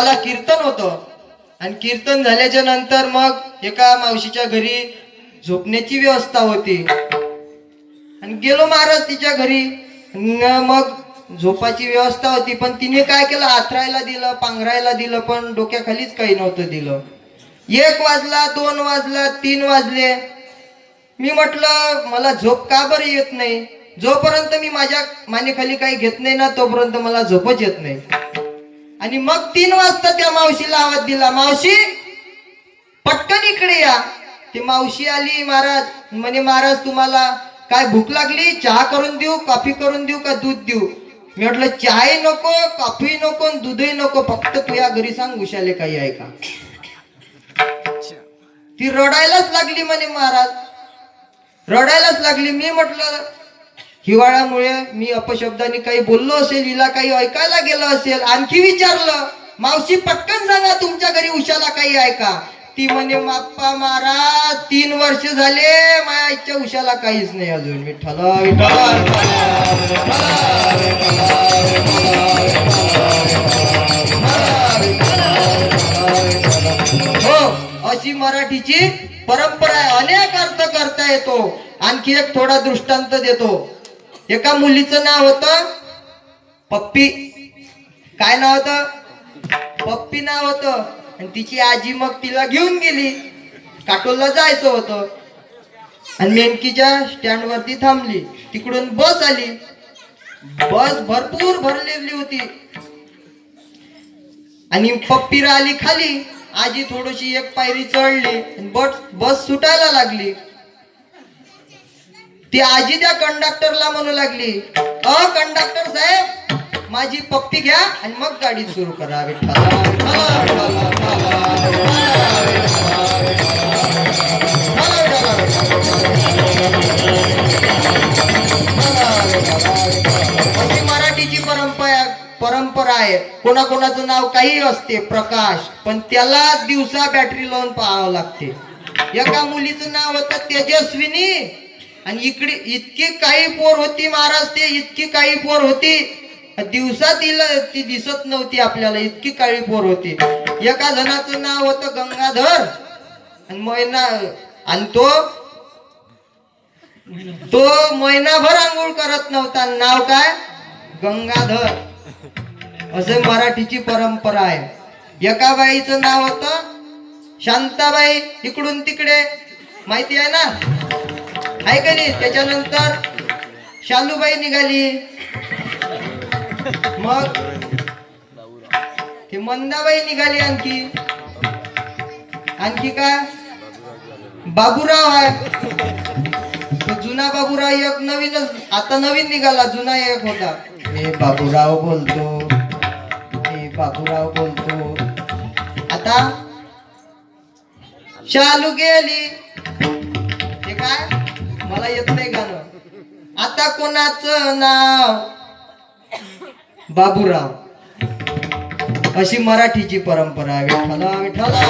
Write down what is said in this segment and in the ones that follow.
गावाला कीर्तन होतं. आणि कीर्तन झाल्याच्यानंतर मग एका मावशीच्या घरी झोपण्याची व्यवस्था होती. आणि गेलो महाराज तिच्या घरी. न मग झोपाची व्यवस्था होती पण तिने काय केलं? आथरायला दिलं पांघरायला दिलं पण डोक्याखालीच काही नव्हतं दिलं. एक वाजला दोन वाजला तीन वाजले. मी म्हटलं मला झोप का बरं येत नाही? जोपर्यंत मी माझ्या मानेखाली काही घेत नाही ना तोपर्यंत मला झोपच येत नाही. आणि मग तीन वाजता त्या मावशीला आवाज दिला मावशी पटकन इकडे या. ती मावशी आली महाराज म्हणे महाराज तुम्हाला काय भूक लागली? चहा करून देऊ कॉफी करून देऊ का दूध देऊ? मी म्हटलं चहाही नको कॉफी नको दूधही नको फक्त तू या घरी सांग उशाले काही आहे का? ती रडायलाच लागली म्हणे महाराज रडायलाच लागली. मी म्हटलं हिवाळ्यामुळे मी अपशब्दाने काही बोललो असेल हिला काही ऐकायला गेलो असेल आणखी विचारलं मावशी पटकन सांगा तुमच्या घरी उशाला काही आहे का ती म्हणे माप्पा मारा तीन वर्ष झाले माझ्या आईच्या उशाला काहीच नाही अजून. मी विठ्ठल. हो अशी मराठीची परंपरा आहे अनेक अर्थ करता येतो. आणखी एक थोडा दृष्टांत देतो. एका मुलीचं नाव होतं पप्पी. काय नाव होतं? पप्पी नाव होतं. आणि तिची आजी मग तिला घेऊन गेली. काटोलला जायचं होतं. आणि मेनकीच्या स्टँड वरती थांबली. तिकडून बस आली. बस भरपूर भरलेली होती. आणि पप्पी राहिली खाली. आजी थोडीशी एक पायरी चढली. आणि बस बस सुटायला लागली. ती आजी त्या कंडक्टरला म्हणू लागली. अ कंडक्टर साहेब माझी पप्पी घ्या आणि मग गाडी सुरू करा. अशी मराठीची परंपरा परंपरा आहे. कोणाकोणाचं नाव काही असते प्रकाश. पण त्याला दिवसा बॅटरी लावून पाहावं लागते. एका मुलीचं नाव होतं तेजस्विनी. आणि इकडे इतकी काही पोर होती महाराज ते इतकी काही पोर होती. दिवसा तिला ती दिसत नव्हती आपल्याला इतकी काळी पोर होती. एका जणाचं नाव होतं गंगाधर. आणि मैना आणि तो तो महिनाभर आंघोळ करत नव्हता. नाव काय? गंगाधर. असं मराठीची परंपरा आहे. एका बाईचं नाव होतं शांताबाई इकडून तिकडे. माहिती आहे ना? आहे का नाही? त्याच्यानंतर शालूबाई निघाली. मग ते मंदाबाई निघाली आणखी. आणखी काय बाबूराव आहे. जुना बाबूराव एक नवीनच आता नवीन निघाला जुना एक होता. हे बाबूराव बोलतो हे बाबूराव बोलतो. आता शालू गेली. ते काय? मला येत नाही गाणं. आता कोणाचं नाव? बाबूराव. अशी मराठीची परंपरा आहे. विठ्ठला विठ्ठला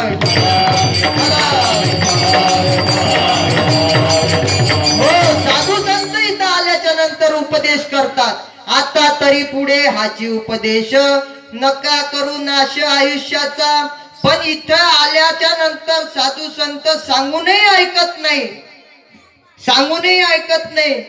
हो साधू संत इथं आल्याच्यानंतर उपदेश करतात. आता तरी पुढे हाची उपदेश नका करू नाश आयुष्याचा. पण इथं आल्याच्यानंतर साधू संत सांगूनही ऐकत नाही सांगूनही ऐकत नाही.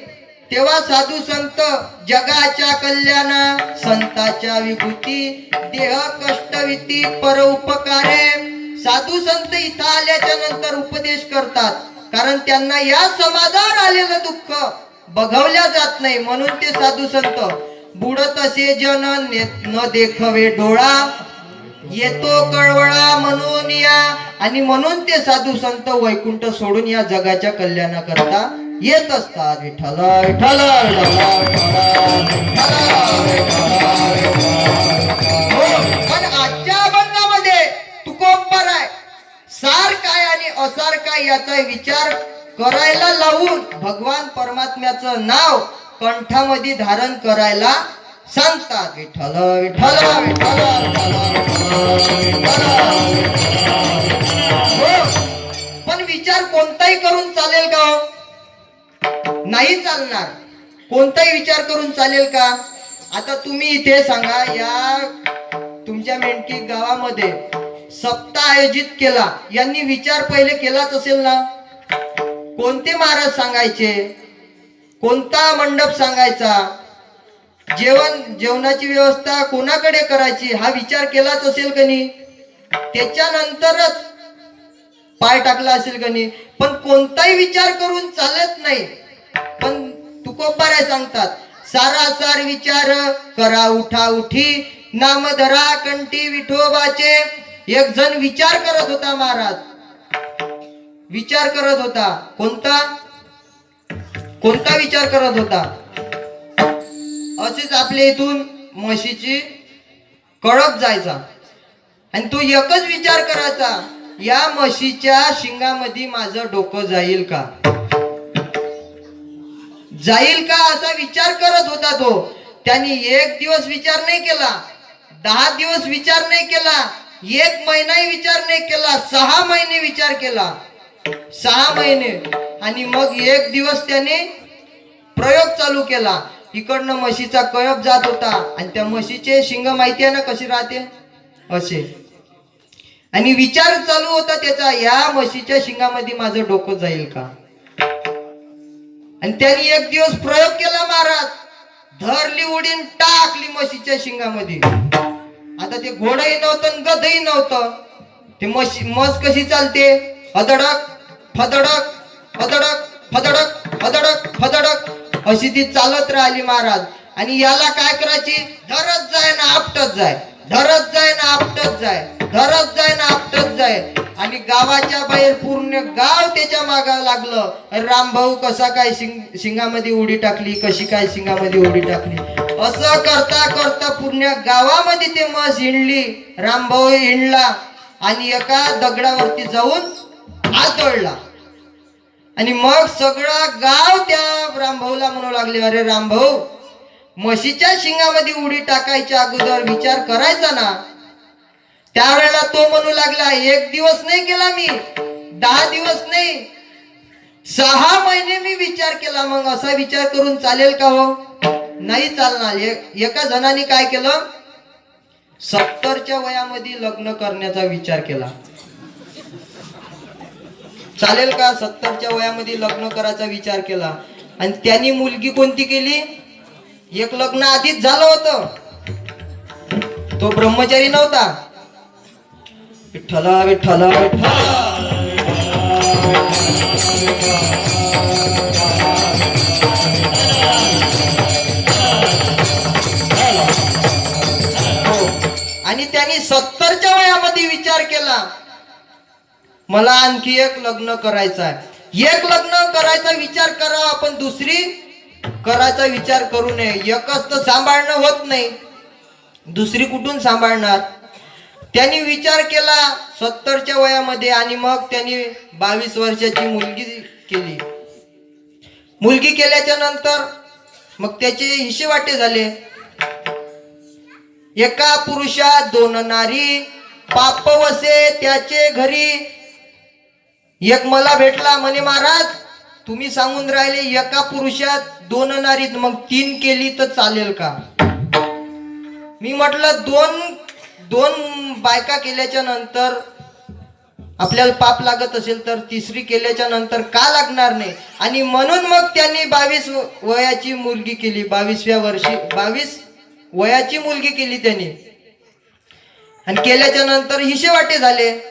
तेव्हा साधू संत जगाच्या कल्याणा संताच्या विभूती देह कष्टविती पर उपकारे साधू संत इथं आल्याच्यानंतर उपदेश करतात. कारण त्यांना या समाजावर आलेलं दुःख बघवल्या जात नाही. म्हणून ते साधू संत बुडत असे जन ने- न देखवे डोळा. येतो कळवळा म्हणून या. आणि म्हणून ते साधू संत वैकुंठ सोडून या जगाच्या कल्याणाकरता येत असतात. विठ्ठल विठ्ठल हो, पण आजच्या अभंगामध्ये तुकोपर आहे. सार काय आणि असार काय याचा विचार करायला लावून भगवान परमात्म्याचं नाव कंठामध्ये धारण करायला सांगतात विठ्ठल विठ्ठल विठ्ठल हो पण विचार कोणताही करून चालेल का हो? नाही चालणार. कोणताही विचार करून चालेल का? आता तुम्ही इथे सांगा या तुमच्या मेंढकी गावामध्ये सप्ताह आयोजित केला. यांनी विचार पहिले केलाच असेल ना? कोणते महाराज सांगायचे? कोणता मंडप सांगायचा? जेवण जेवणाची व्यवस्था कोणाकडे करायची हा विचार केलाच असेल का नाही? त्याच्यानंतरच पाय टाकला असेल कनी पण कोणताही विचार करून चालत नाही. पण तुकोबाराय सांगतात सारासार विचार करा उठा उठी नाम धरा कंठी विठोबाचे. एक जण विचार करत होता महाराज. विचार करत होता. कोणता? कोणता विचार करत होता? असेच आपल्या इथून म्हशीची कळप जायचा. आणि तो एकच विचार करायचा या म्हशीच्या शिंगामध्ये माझं डोकं जाईल का? जाईल का असा विचार करत होता तो. त्यांनी एक दिवस विचार नाही केला दहा दिवस विचार नाही केला एक महिनाही विचार नाही केला सहा महिने विचार केला. सहा महिने. आणि मग एक दिवस त्याने प्रयोग चालू केला. इकडनं म्हशीचा कळप जात होता. आणि त्या म्हशीचे शिंग माहिती आहे ना कशी राहते? असे. आणि विचार चालू होता त्याचा या म्हशीच्या शिंगामध्ये माझं डोकं जाईल का? आणि त्यांनी एक दिवस प्रयोग केला महाराज. धरली उडीन टाकली म्हशीच्या शिंगामध्ये. आता ते घोडही नव्हतं आणि गधही नव्हतं. ते म्हशी मस कशी चालते? अदडक फदडक फदडक फदडक फदडक फदडक. अशी ती चालत राहिली महाराज. आणि याला काय करायची? धरत जाय ना आपटत जाय. धरत जाय ना आपटत जाय. धरत जाय ना आपटत जाय. आणि गावाच्या बाहेर पूर्ण गाव त्याच्या मागा लागलं. रामभाऊ कसा काय शिंग शिंगामध्ये उडी टाकली कशी काय शिंगामध्ये उडी टाकली? असं करता करता पूर्ण गावामध्ये ते मस हिंडली. रामभाऊ हिंडला आणि एका दगडावरती जाऊन आदळला आणि मग सगळं गाव त्या रामभाऊला म्हणू लागले अरे रामभाऊ म्हशीच्या शिंगामध्ये उडी टाकायच्या अगोदर विचार करायचा ना. त्यावेळेला तो म्हणू लागला एक दिवस नाही केला मी दहा दिवस नाही सहा महिने मी विचार केला मग असा विचार करून चालेल का हो? नाही चालणार एका जणाने काय केलं? सत्तरच्या वयामध्ये लग्न करण्याचा विचार केला. चालेल का? सत्तरच्या वयामध्ये लग्न करायचा विचार केला. आणि त्यांनी मुलगी कोणती केली? एक लग्न आधीच झालं होतं. तो ब्रह्मचारी नव्हता. विठ्ठला विठ्ठला विठ्ठला. हो. आणि त्यांनी सत्तरच्या वयामध्ये विचार केला. मला आणखी एक लग्न करायचं आहे. एक लग्न करायचा विचार करा आपण दुसरी करायचा विचार करू नये. एकच तर सांभाळणं होत नाही. दुसरी कुठून सांभाळणार? त्यांनी विचार केला सत्तरच्या वयामध्ये आणि मग त्यांनी बावीस वर्षाची मुलगी केली. मुलगी केल्याच्यानंतर मग त्याचे हिशे वाटे झाले. एका पुरुषात दोन नारी पाप वसे त्याचे घरी एक मला भेटला म्हणे महाराज तुम्ही सांगून राहिले एका पुरुषात दोन नारीत मग तीन केली तर चालेल का? मी म्हटलं दोन दोन बायका केल्याच्यानंतर आपल्याला पाप लागत असेल तर तिसरी केल्याच्यानंतर का लागणार नाही? आणि म्हणून मग त्यांनी बावीस वयाची मुलगी केली बावीसव्या वर्षी बावीस वयाची मुलगी केली त्यांनी. आणि केल्याच्यानंतर हिशेवाटे झाले.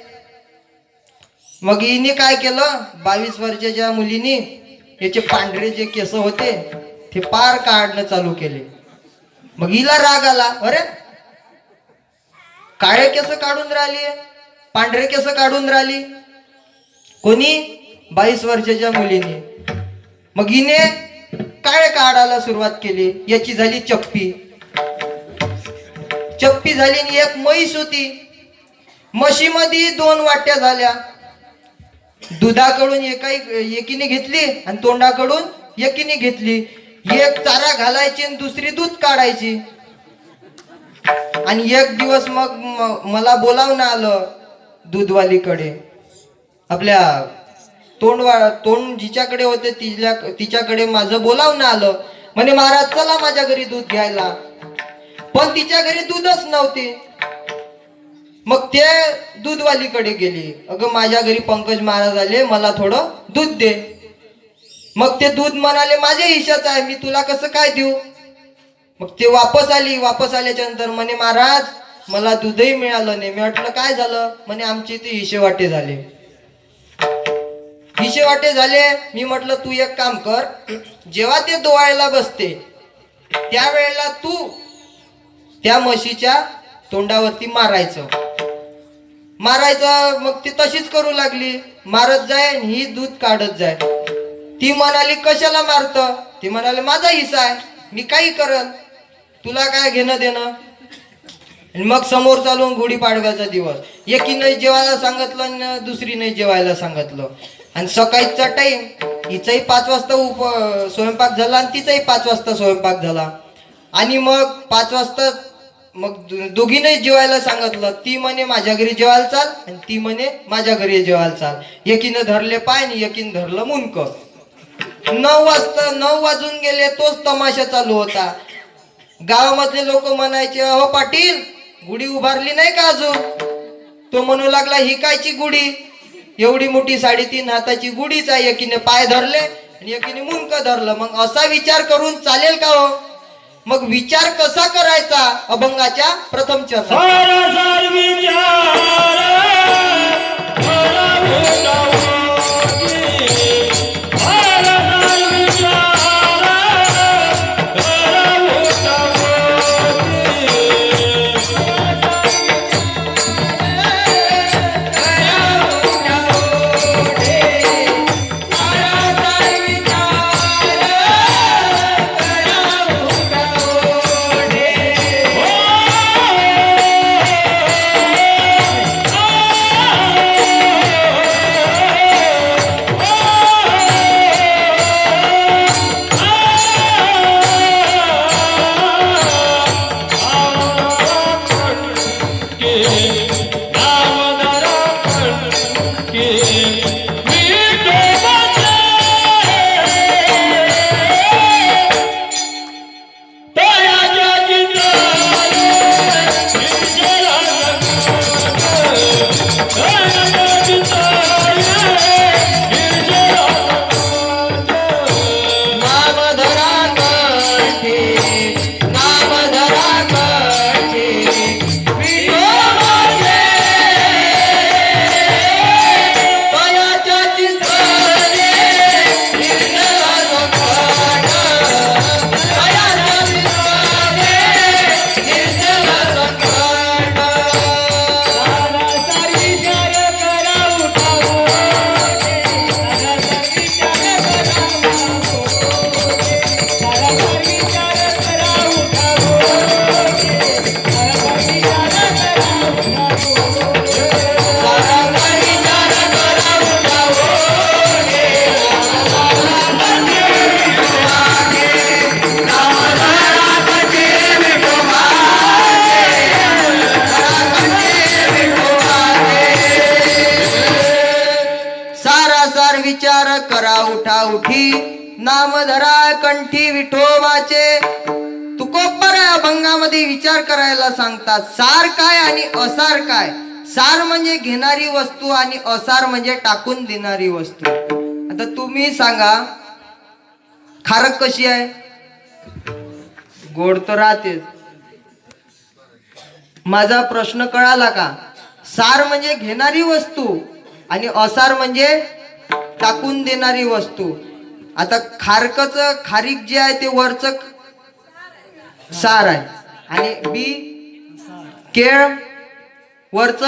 मग हिने काय केलं? बावीस वर्षाच्या मुलीने याचे पांढरे जे केस होते ते पार काढणं चालू केले. मग हिला राग आला अरे काळे केस काढून राहिली पांढरे केस काढून राहिली. कोणी? बावीस वर्षाच्या मुलीने. मग हिने काळे काढायला सुरुवात केली? याची झाली चप्पी. चप्पी झाली आणि एक म्हैस होती. म्हशीमध्ये दोन वाट्या झाल्या. दुधाकडून एकाही एकीने घेतली आणि तोंडाकडून एकीने घेतली. एक चारा घालायची आणि दुसरी दूध काढायची. आणि एक दिवस मग मला बोलावणं आलं दूधवालीकडे. आपल्या तोंडवा तोंड जिच्याकडे होते तिच्या तिच्याकडे माझं बोलावणं आलं. म्हणे महाराज चला माझ्या घरी दूध घ्यायला. पण तिच्या घरी दूधच नव्हते. मग ते दूधवालीकडे गेली. अगं माझ्या घरी पंकज महाराज आले मला थोडं दूध दे. मग ते दूध म्हणाले माझ्या हिशाचं आहे मी तुला कसं काय देऊ? मग ते वापस आली. वापस आल्याच्यानंतर म्हणे महाराज मला दूधही मिळालं नाही. मी म्हटलं काय झालं? म्हणे आमचे ते हिशे वाटे झाले. हिशे वाटे झाले. मी म्हटलं तू एक काम कर. जेव्हा ते दोवायला बसते त्यावेळेला तू त्या म्हशीच्या तोंडावरती मारायचं. मारायचं मग ती तशीच करू लागली. मारत जाय आणि ही दूध काढत जाय. ती म्हणाली कशाला मारत? ती म्हणाली माझा हिस्सा आहे. मी काही करल. तुला काय घेणं देणं? आणि मग समोर चालून गुढीपाडव्याचा दिवस. एकीने जेवायला सांगितलं आणि दुसरीने जेवायला सांगितलं. आणि सकाळीचा टाईम हिचाही पाच वाजता उप स्वयंपाक झाला आणि तिचाही पाच वाजता स्वयंपाक झाला. आणि मग पाच वाजता मग दोघीने जेवायला सांगितलं. ती म्हणे माझ्या घरी जेवायला चाल. आणि ती म्हणे माझ्या घरी जेवायला चाल. एकीनं धरले पाय आणि एकीनं धरलं मुनक नऊ वाजता नऊ वाजून गेले तोच तमाशा चालू होता. गावामधले लोक म्हणायचे अहो पाटील गुढी उभारली नाही का अजून? तो म्हणू लागला ही कायची गुढी? एवढी मोठी साडेतीन हाताची गुढीच आहे. एकीने पाय धरले आणि एकीने मुनक धरलं. मग असा विचार करून चालेल का हो? मग विचार कसा करायचा? अभंगाच्या प्रथम चरण विचार करा उठा उठी. नाम धरा कंठी विठोबाचे. तुकोपर अभंगामध्ये विचार करायला सांगतात सार काय आणि असार काय? सार म्हणजे घेणारी वस्तू आणि असार म्हणजे टाकून देणारी वस्तू. आता तुम्ही सांगा खारक कशी आहे? गोड तर राहतेच. माझा प्रश्न कळाला का? सार म्हणजे घेणारी वस्तू आणि असार म्हणजे टाकून देणारी वस्तू आता खारकच खारीक जे आहे ते वरच सार आहे आणि बी केळ वरच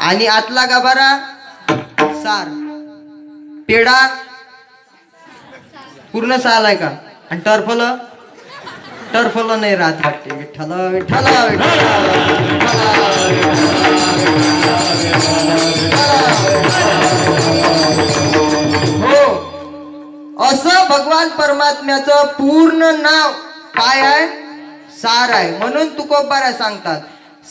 आणि आतला गाभारा सार पेढा पूर्ण साल आहे का आणि टर्फल टर्फल नाही राहत वाटते विठ्ठल विठ्ठल विठ्ठल भगवान परमात्म्याचं पूर्ण नाव काय आहे? सार आहे. म्हणून तुकोबारा सांगतात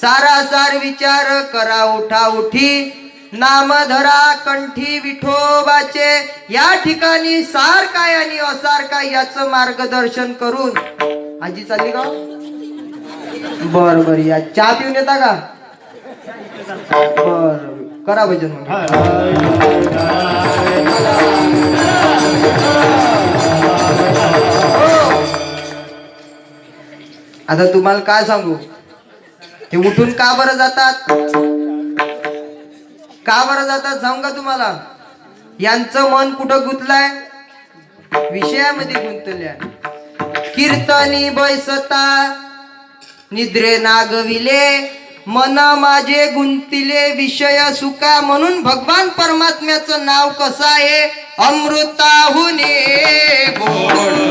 सारा सार विचार करा उठा उठी. नाम धरा कंठी विठोबाचे. या ठिकाणी सार काय आणि असार काय याचं मार्गदर्शन करून. आजी चालली का? बर बर. या चहा पिऊन येता का? बर करा भजन आता तुम्हाला काय सांगू? ते उठून का बरं जातात? का बरं जातात सांगू का तुम्हाला? यांचं मन कुठं गुंतलंय? विषयामध्ये गुंतल्या. कीर्तनी बैसता निद्रे नागविले मन माझे गुंतिले विषय सुका म्हणून भगवान परमात्म्याचं नाव कसं आहे? अमृताहुने गोड